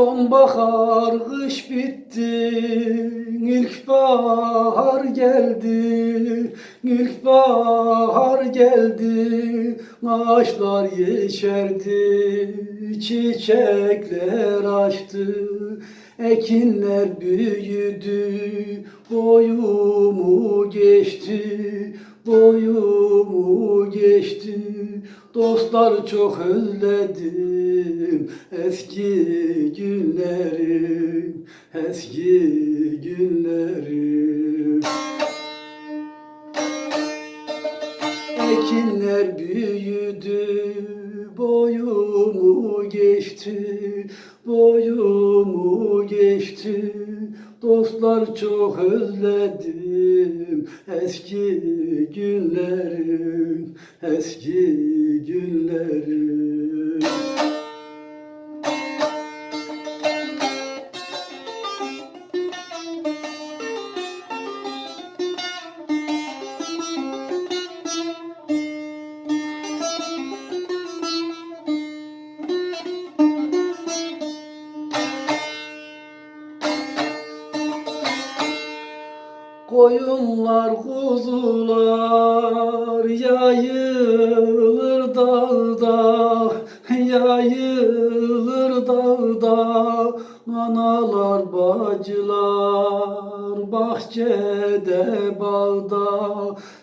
Sonbahar kış bitti, ilkbahar geldi, ilkbahar geldi, ağaçlar yeşerdi, çiçekler açtı, ekinler büyüdü, boyumu geçti, boyumu geçti, dostlar çok özledim eski günleri, eski günleri. Ekinler büyüdü, boyumu geçti, boyumu geçti. Dostlar çok özledim eski günleri, eski günleri. Koyunlar, kuzular yayılır dağda, yayılır dağda. Analar, bacılar bahçede, bağda.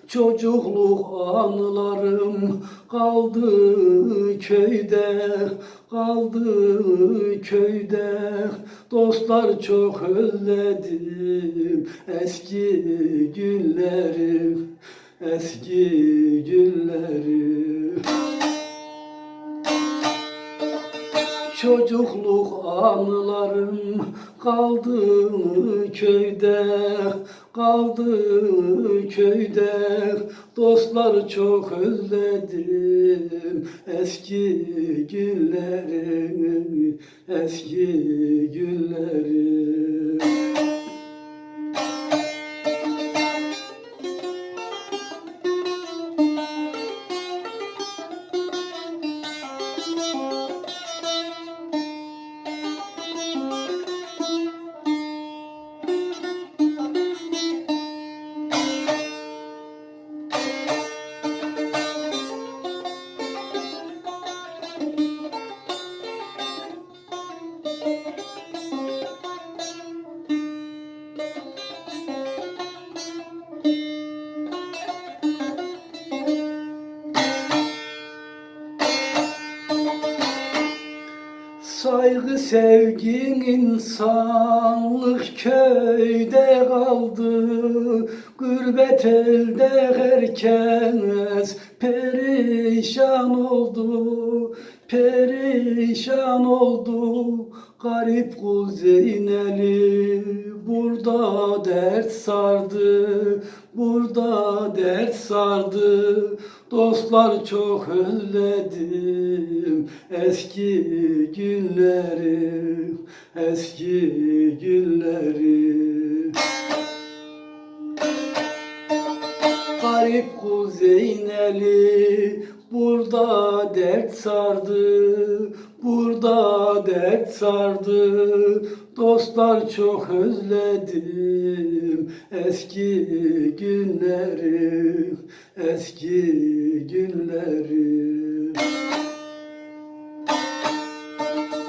Çocukluk anılarım kaldı köyde, kaldı köyde. Dostlar çok özledim eski günleri, eski günleri. Çocukluk anılarım kaldı köyde, kaldı köyde. Dostlar çok özledim eski günleri, eski günleri. Saygı sevgin insanlık köyde kaldı. Gurbet elde herkes perişan oldu Perişan oldu garip kul Zeynel'i Burada dert sardı Burada dert sardı Dostlar çok özledim eski günleri, eski günleri. Garip kul Zeynel'i burada dert sardı, burada dert sardı. Dostlar çok özledim eski günleri, eski günleri.